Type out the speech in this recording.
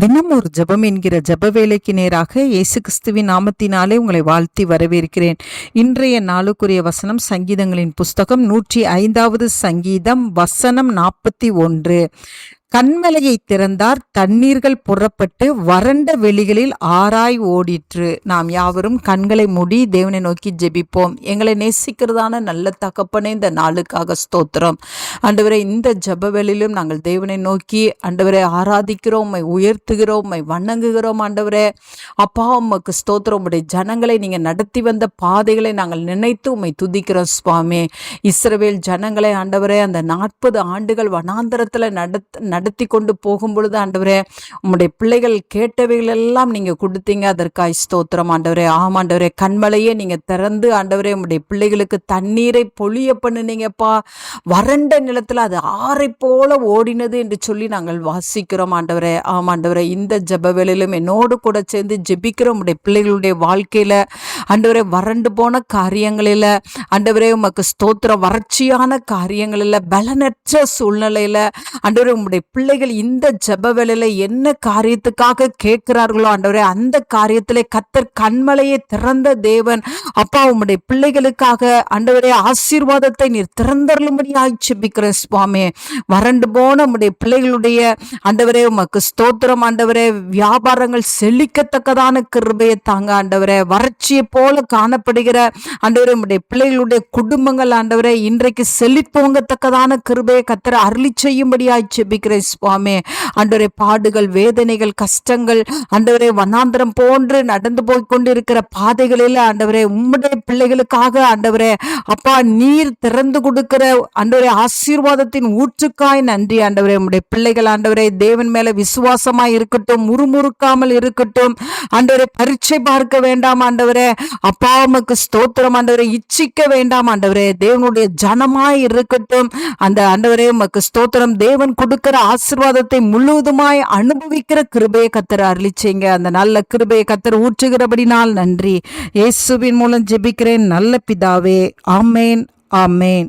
தினம் ஒரு ஜெபம் என்கிற ஜப வேலைக்கு நேராக இயேசு கிறிஸ்துவின் நாமத்தினாலே உங்களை வாழ்த்தி வரவேற்கிறேன். இன்றைய நாளுக்குரிய வசனம் சங்கீதங்களின் புஸ்தகம் நூற்றி ஐந்தாவது சங்கீதம் வசனம் நாற்பத்தி ஒன்று. கண்மலையை திறந்தார் தண்ணீர்கள் புறப்பட்டு வறண்ட வெளிகளில் ஆராய் ஓடிற்று. நாம் யாவரும் கண்களை மூடி தேவனை நோக்கி ஜெபிப்போம். எங்களை நேசிக்கிறதான நல்ல தகப்பனே இந்த நாளுக்காக ஸ்தோத்திரம். அண்டவரை இந்த ஜெபவெளியிலும் நாங்கள் தேவனை நோக்கி அண்டவரை ஆராதிக்கிறோம் உம்மை உயர்த்துகிறோம் உம்மை வணங்குகிறோம் ஆண்டவரே. அப்பா உமக்கு ஸ்தோத்திரம். உடைய ஜனங்களை நீங்கள் நடத்தி வந்த பாதைகளை நாங்கள் நினைத்து உம்மை துதிக்கிறோம் சுவாமி. இஸ்ரவேல் ஜனங்களை ஆண்டவரே அந்த நாற்பது ஆண்டுகள் வனாந்தரத்தில் நடத்த நடத்தி கொண்டு போகும் பொழுது ஆண்டவரே உம்முடைய பிள்ளைகள் கேட்டவைகள் எல்லாம் நீங்க கொடுத்தீங்க. அதற்காய் ஸ்தோத்திரம் ஆண்டவரே. ஆமாண்டவரே கண்மலையே நீங்க திறந்து ஆண்டவரே உம்முடைய பிள்ளைகளுக்கு தண்ணீரை பொழிய பண்ணுனீங்கப்பா. வறண்ட நிலத்துல அது ஆறை போல ஓடினது என்று சொல்லி நாங்கள் வாசிக்கிறோம் ஆண்டவரே. ஆமாண்டவரே இந்த ஜப வேளையிலும் என்னோடு கூட சேர்ந்து ஜெபிக்கிற உம்முடைய பிள்ளைகளுடைய வாழ்க்கையில ஆண்டவரே வறண்டு போன காரியங்களில் ஆண்டவரே உமக்கு ஸ்தோத்திர வறட்சியான காரியங்களில் பலனற்ற சூழ்நிலையில் ஆண்டவரே உம்முடைய பிள்ளைகள் இந்த ஜப வேலையில என்ன காரியத்துக்காக கேட்கிறார்களோ ஆண்டவரே அந்த காரியத்திலே கத்தர் கண்மலையை திறந்த தேவன். அப்பா உம்முடைய பிள்ளைகளுக்காக ஆண்டவரே ஆசீர்வாதத்தை நீர் திறந்தருளும்படியாய் செபிக்கிறேன் சுவாமி. வறண்டு போன உம்முடைய பிள்ளைகளுடைய ஆண்டவரே உமக்கு ஸ்தோத்திரம் ஆண்டவரே. வியாபாரங்கள் செழிக்கத்தக்கதான கிருபையை தாங்க ஆண்டவரே. வறட்சியை போல காணப்படுகிற ஆண்டவரே உம்முடைய பிள்ளைகளுடைய குடும்பங்கள் ஆண்டவரே இன்றைக்கு செழிப்போங்கத்தக்கதான கிருபையை கத்தரை அருளி செய்யும்படியாய் செபிக்கிறேன் ஆண்டவரே சுவாமி ஆண்டவரே பாடுகள் வேதனைகள் கஷ்டங்கள் ஆண்டவரே வனாந்திரம் போன்று நடந்து போய் கொண்டிருக்கிற பாதைகளில் ஆண்டவரே உம்முடைய பிள்ளைகளுக்காக ஆண்டவரே அப்பா நீர் திறந்து கொடுக்கிற ஆண்டவரே ஆசீர்வாதத்தின் ஊற்றுக்காய். நன்றி ஆண்டவரே. உம்முடைய பிள்ளைகள் ஆண்டவரே தேவன் மேல விசுவாசமாய் இருக்கட்டும் முறுமுறுக்காமல் இருக்கட்டும். ஆண்டவரே பரீட்சை பார்க்க வேண்டாம் ஆண்டவரே. அப்பா உமக்கு ஸ்தோத்திரம் ஆண்டவரே. இச்சிக்க வேண்டாம் ஆண்டவரே. தேவனுடைய ஜனமாய் இருக்கட்டும். அந்த ஆண்டவரே உமக்கு ஸ்தோத்திரம். தேவன் கொடுக்கிற ஆசிர்வாதத்தை முழுவதுமாய் அனுபவிக்கிற கிருபையை கத்தர் அருளிச்சிங்க. அந்த நல்ல கிருபையை கத்தர் ஊற்றுகிறபடினால் நன்றி. இயேசுவின் மூலம் ஜெபிக்கிறேன். நல்ல பிதாவே. ஆமேன். ஆமேன்.